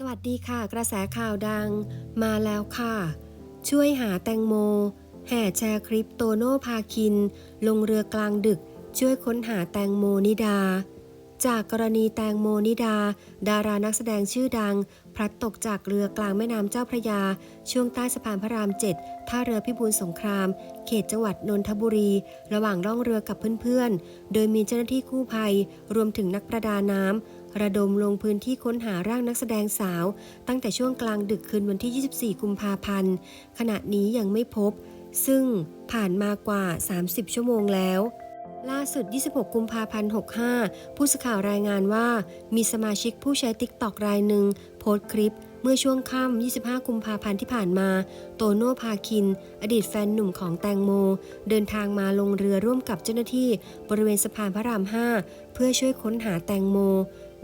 สวัสดีค่ะ กระแสข่าวดังมาแล้วค่ะ ช่วยหาแตงโม แห่แชร์คลิปโตโน่พาคิน ลงเรือกลางดึก ช่วยค้นหาแตงโมนิดา จากกรณีแตงโมนิดา ดารานักแสดงชื่อดัง พลัดตกจากเรือกลางแม่น้ำเจ้าพระยา ช่วงใต้สะพานพระรามเจ็ดท่าเรือพิบูลสงคราม เขตจังหวัดนนทบุรี ระหว่างล่องเรือกับเพื่อนๆ โดยมีเจ้าหน้าที่กู้ภัย รวมถึงนักประดาน้ำระดมลงพื้นที่ค้นหาร่างนักแสดงสาว ตั้งแต่ช่วงกลางดึกคืนวันที่ 24 กุมภาพันธ์ ขณะนี้ยังไม่พบ ซึ่งผ่านมากว่า 30 ชั่วโมงแล้ว ล่าสุด 26 กุมภาพันธ์ 65 ผู้สื่อข่าวรายงานว่า มีสมาชิกผู้ใช้ติ๊กตอกรายหนึ่งโพสต์คลิป เมื่อช่วงค่ำ 25 กุมภาพันธ์ที่ผ่านมา โตโน่พาคิน อดีตแฟนหนุ่มของแตงโม เดินทางมาลงเรือร่วมกับเจ้าหน้าที่ บริเวณสะพานพระราม 5 เพื่อช่วยค้นหาแตงโม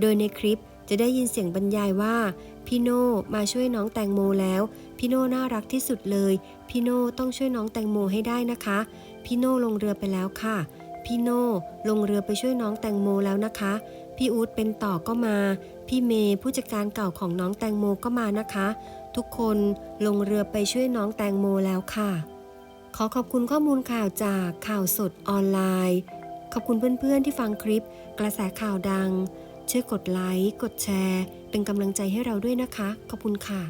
โดยในคลิปจะได้ยินเสียงบรรยายว่า พี่โน่มาช่วยน้องแตงโมแล้ว พี่โน่น่ารักที่สุดเลย พี่โน่ต้องช่วยน้องแตงโมให้ได้นะคะ พี่โน่ลงเรือไปแล้วค่ะ พี่โน่ลงเรือไปช่วยน้องแตงโมแล้วนะคะ พี่อู๊ดเป็นต่อก็มา พี่เมย์ผู้จัดการเก่าของน้องแตงโมก็มานะคะ ทุกคนลงเรือไปช่วยน้องแตงโมแล้วค่ะ ขอขอบคุณข้อมูลข่าวจากข่าวสดออนไลน์ ขอบคุณเพื่อนๆที่ฟังคลิป กระแสข่าวดังช่วยกดไลค์กดแชร์ เป็นกำลังใจให้เราด้วยนะคะ ขอบคุณค่ะ